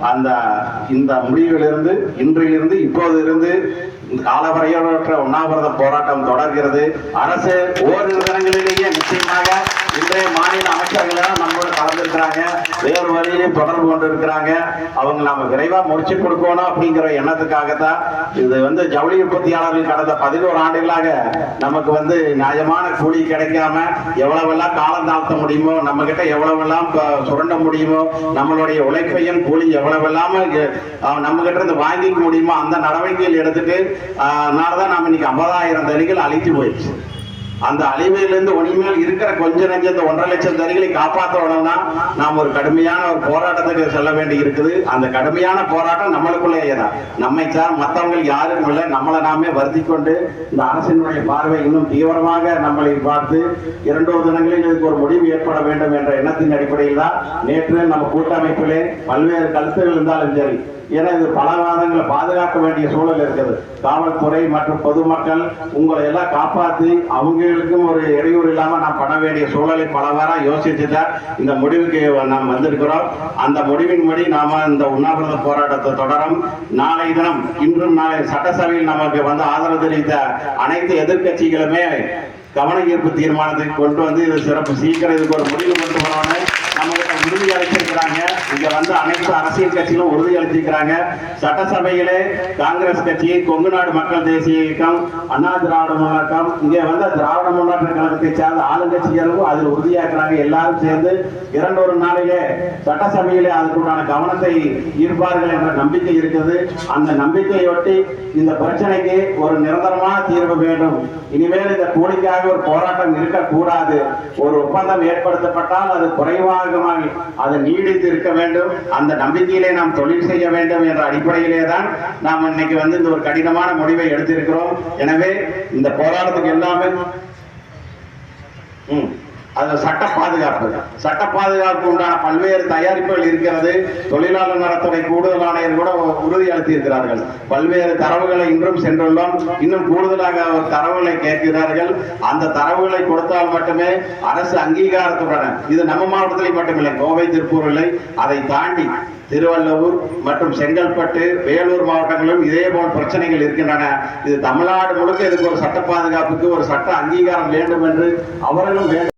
அந்த இந்த முடிவிலிருந்து இன்றிலிருந்து இப்போது இருந்து காலவரையற்ற உண்ணாவிரத போராட்டம் தொடர்கிறது. அரசு ஓரிரு தினங்களிலேயே நிச்சயமாக இன்றைய மாநில அமைச்சர்கள் நம்மளோட கலந்துருக்கிறாங்க. வேறு வழியிலையும் தொடர்பு கொண்டு இருக்கிறாங்க அவங்க நாம விரைவாக முடிச்சு கொடுக்கணும் அப்படிங்கிற எண்ணத்துக்காகத்தான் இது வந்து ஜவுளி உற்பத்தியாளர்கள் கடந்த பதினோரு ஆண்டுகளாக நமக்கு வந்து நியாயமான கூலி கிடைக்காம எவ்வளவெல்லாம் காலம் தாழ்த்த முடியுமோ நம்ம கிட்ட எவ்வளவெல்லாம் சுரண்ட முடியுமோ நம்மளுடைய உழைப்பையும் கூலி எவ்வளவெல்லாம் நம்ம கிட்ட இருந்து வாங்கிக்க முடியுமோ அந்த நடவடிக்கைகள் எடுத்துட்டு அதனாலதான் நம்ம இன்னைக்கு ஐம்பதாயிரம் தறிகள் அழித்து போயிடுச்சு. அந்த அழிவிலிருந்து ஒளிமேல் இருக்கிற கொஞ்ச நஞ்ச இந்த ஒன்றரை லட்சம் தறிகளை காப்பாற்றணும்னா நாம் ஒரு கடுமையான ஒரு போராட்டத்துக்கு செல்ல வேண்டி இருக்குது. அந்த கடுமையான போராட்டம் நம்மளுக்குள்ளேயே தான் நம்மை சார் மற்றவங்க யாரும் இல்லை. நம்மளை நாமே வருத்தி கொண்டு இந்த அரசினுடைய பார்வை இன்னும் தீவிரமாக நம்மளை பார்த்து இரண்டோ தினங்களில் இதுக்கு ஒரு முடிவு ஏற்பட வேண்டும் என்ற எண்ணத்தின் அடிப்படையில் தான் நேற்று நம்ம கூட்டமைப்பிலே பல்வேறு கருத்துகள் இருந்தாலும் சரி எனது இது பல பாதுகாக்க வேண்டிய சூழல் இருக்குது. காவல்துறை மற்றும் பொதுமக்கள் உங்களை எல்லாம் காப்பாற்றி அவங்களுக்கும் ஒரு இடையூறு இல்லாமல் நாம் பண்ண வேண்டிய சூழலை பல வாரம் யோசிச்சுதான் இந்த முடிவுக்கு நாம் வந்திருக்கிறோம். அந்த முடிவின்படி நாம் இந்த உண்ணாவிரத போராட்டத்தை தொடரும். நாளை தினம் இன்றும் நாளை சட்டசபையில் நமக்கு வந்து ஆதரவு தெரிவித்த அனைத்து எதிர்க்கட்சிகளுமே கவன ஈர்ப்பு தீர்மானத்தை கொண்டு வந்து இது சிறப்பு சீக்கிரம் இதுக்கு ஒரு முடிவு கொண்டு வரணும்னு நம்மகிட்ட உறுதி அளிச்சிருக்கிறாங்க. இங்க வந்து அனைத்து அரசியல் கட்சிகளும் உறுதி அளிச்சிருக்கிறாங்க. சட்டசபையிலே காங்கிரஸ் கட்சி கொங்கு நாடு மக்கள் தேசிய இயக்கம் அண்ணா திராவிட முன்னேற்றம் இங்க வந்து திராவிட முன்னேற்ற கழகத்தை சார்ந்த ஆளுங்கட்சிகளும் அதில் உறுதியாக்குறாங்க. எல்லாரும் சேர்ந்து இரண்டொரு நாளிலே சட்டசபையிலே அதற்குண்டான கவனத்தை ஈர்ப்பார்கள் என்ற நம்பிக்கை இருக்குது. அந்த நம்பிக்கையொட்டி இந்த பிரச்சனைக்கு ஒரு நிரந்தரமான வேண்டும். இனிமேல் இந்த கூலிக்காக ஒரு போராட்டம் இருக்கக்கூடாது. ஒரு ஒப்பந்தம் ஏற்படுத்தப்பட்டால் அது குறைவாக அது நீடித்து இருக்க வேண்டும். அந்த நம்பிக்கையிலே நாம் தொழில் செய்ய வேண்டும் என்ற அடிப்படையிலே தான் நாம் இன்னைக்கு வந்து இந்த ஒரு கடினமான முடிவை எடுத்திருக்கிறோம். எனவே இந்த போராட்டத்துக்கு எல்லாமே ம். அது சட்ட பாதுகாப்பு. சட்ட பாதுகாப்பு உண்டான பல்வேறு தயாரிப்புகள் இருக்கிறது. தொழிலாளர் நலத்துறை கூடுதல் ஆணையர் கூட உறுதி அளித்திருக்கிறார்கள். பல்வேறு தரவுகளை இன்றும் சென்றுள்ளோம். இன்னும் கூடுதலாக தரவுகளை கேட்கிறார்கள். அந்த தரவுகளை கொடுத்தால் மட்டுமே அரசு அங்கீகாரத்துடன் இது நம்ம மாவட்டத்தில் மட்டுமில்லை கோவை திருப்பூர் இல்லை அதை தாண்டி திருவள்ளூர் மற்றும் செங்கல்பட்டு வேலூர் மாவட்டங்களிலும் இதே போல் பிரச்சனைகள் இருக்கின்றன. இது தமிழ்நாடு முழுக்க இதுக்கு ஒரு சட்ட பாதுகாப்புக்கு ஒரு சட்ட அங்கீகாரம் வேண்டும் என்று அவர்களும் வேண்டும்